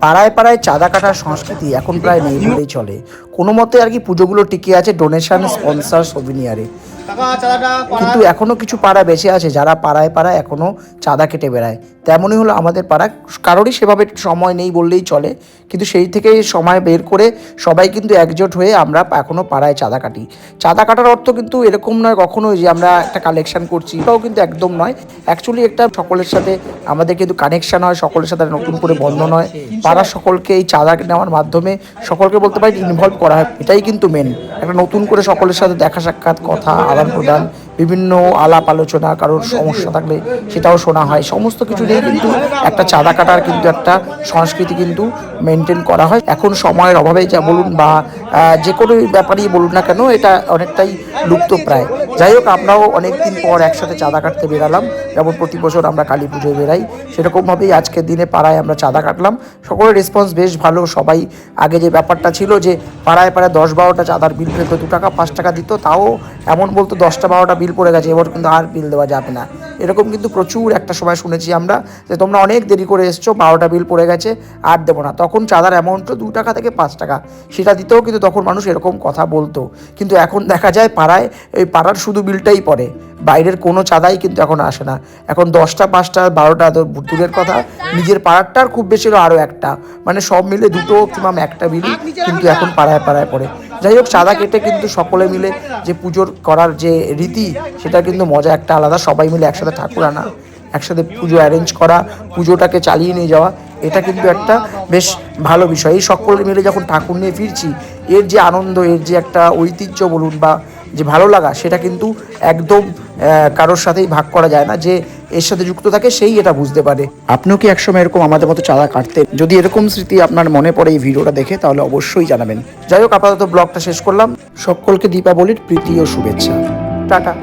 পাড়ায় পাড়ায় চাঁদা কাটার সংস্কৃতি এখন প্রায় নেই বলেই চলে। কোনো মতে আর কি পুজোগুলো টিকে আছে ডোনেশন স্পন্সার সোভিনিয়ারে কিন্তু এখনও কিছু পাড়া বেঁচে আছে, যারা পাড়ায় পাড়ায় এখনও চাঁদা কেটে বেড়ায়। তেমনই হলো আমাদের পাড়া, কারোরই সেভাবে সময় নেই বললেই চলে, কিন্তু সেই থেকেই সময় বের করে সবাই কিন্তু একজোট হয়ে আমরা এখনও পাড়ায় চাঁদা কাটি। চাঁদা কাটার অর্থ কিন্তু এরকম নয় কখনোই যে আমরা একটা কালেকশন করছি, এটাও কিন্তু একদম নয়। অ্যাকচুয়ালি একটা সকলের সাথে আমাদের কিন্তু কানেকশন হয়, সকলের সাথে নতুন করে বন্ধন হয়। পাড়ার সকলকে এই চাঁদা নেওয়ার মাধ্যমে সকলকে বলতে পারি ইনভলভ করা হয়, এটাই কিন্তু মেন একটা নতুন করে সকলের সাথে দেখা সাক্ষাৎ, কথা আদান প্রদান বিভিন্ন আলাপ আলোচনা কারোর সমস্যা থাকলে সেটাও শোনা হয়। সমস্ত কিছু নিয়ে কিন্তু একটা চাঁদা কাটার কিন্তু একটা সংস্কৃতি কিন্তু মেনটেন করা হয়। এখন সময়ের অভাবে যা বলুন বা যে কোনো ব্যাপারেই বলুন না কেন এটা অনেকটাই লুপ্ত প্রায় যাই হোক আমরাও অনেকদিন পর একসাথে চাঁদা কাটতে বেরালাম। যেমন প্রতি বছর আমরা কালী পুজোয় বেরাই। সেরকমভাবেই আজকের দিনে পাড়ায় আমরা চাঁদা কাটলাম। সকলের রেসপন্স বেশ ভালো। সবাই আগে যে ব্যাপারটা ছিল যে পাড়ায় পাড়ায় দশ বারোটা চাঁদার বিল পেতো দু টাকা পাঁচ টাকা দিত তাও এমন বলতো দশটা বারোটা বিল পড়ে গেছে, এবার কিন্তু আর বিল দেওয়া যাবে না। এরকম কিন্তু প্রচুর একটা সময় শুনেছি আমরা যে তোমরা অনেক দেরি করে এসছো, বারোটা বিল পড়ে গেছে, আর দেবো না। তখন চাঁদার অ্যামাউন্টও দু টাকা থেকে পাঁচ টাকা, সেটা দিতেও কিন্তু তখন মানুষ এরকম কথা বলতো। কিন্তু এখন দেখা যায় পাড়ায়, এই পাড়ার শুধু বিলটাই পড়ে, বাইরের কোনো চাঁদাই কিন্তু এখন আসে না। এখন দশটা, পাঁচটা, বারোটা তো দূরের কথা, নিজের পাড়ারটার খুব বেশি হলো আরও একটা। মানে সব মিলে দুটো কিংবা একটা বিল কিন্তু এখন পাড়ায় পাড়ায় পড়ে। যাই হোক চাঁদা কেটে কিন্তু সকলে মিলে যে পুজোর করার যে রীতি, সেটা কিন্তু মজা একটা আলাদা। সবাই মিলে একসাথে ঠাকুর আনা, একসাথে পুজো অ্যারেঞ্জ করা, পুজোটাকে চালিয়ে নিয়ে যাওয়া, এটা কিন্তু একটা বেশ ভালো বিষয়। এই সকলে মিলে যখন ঠাকুর নিয়ে ফিরছি, এর যে আনন্দ, এর যে একটা ঐতিহ্য বলুন বা যে ভালো লাগা, সেটা কিন্তু একদম কারোর সাথেই ভাগ করা যায় না যে এর সাথে যুক্ত থাকে, সেই এটা বুঝতে পারে। আপনিও কি একসময় এরকম আমাদের মতো চাঁদা কাটতে যদি এরকম স্মৃতি আপনার মনে পড়ে এই ভিডিওটা দেখে, তাহলে অবশ্যই জানাবেন। যাই হোক, আপাতত ব্লগটা শেষ করলাম। সকলকে দীপাবলির প্রীতি ও শুভেচ্ছা। টাটা।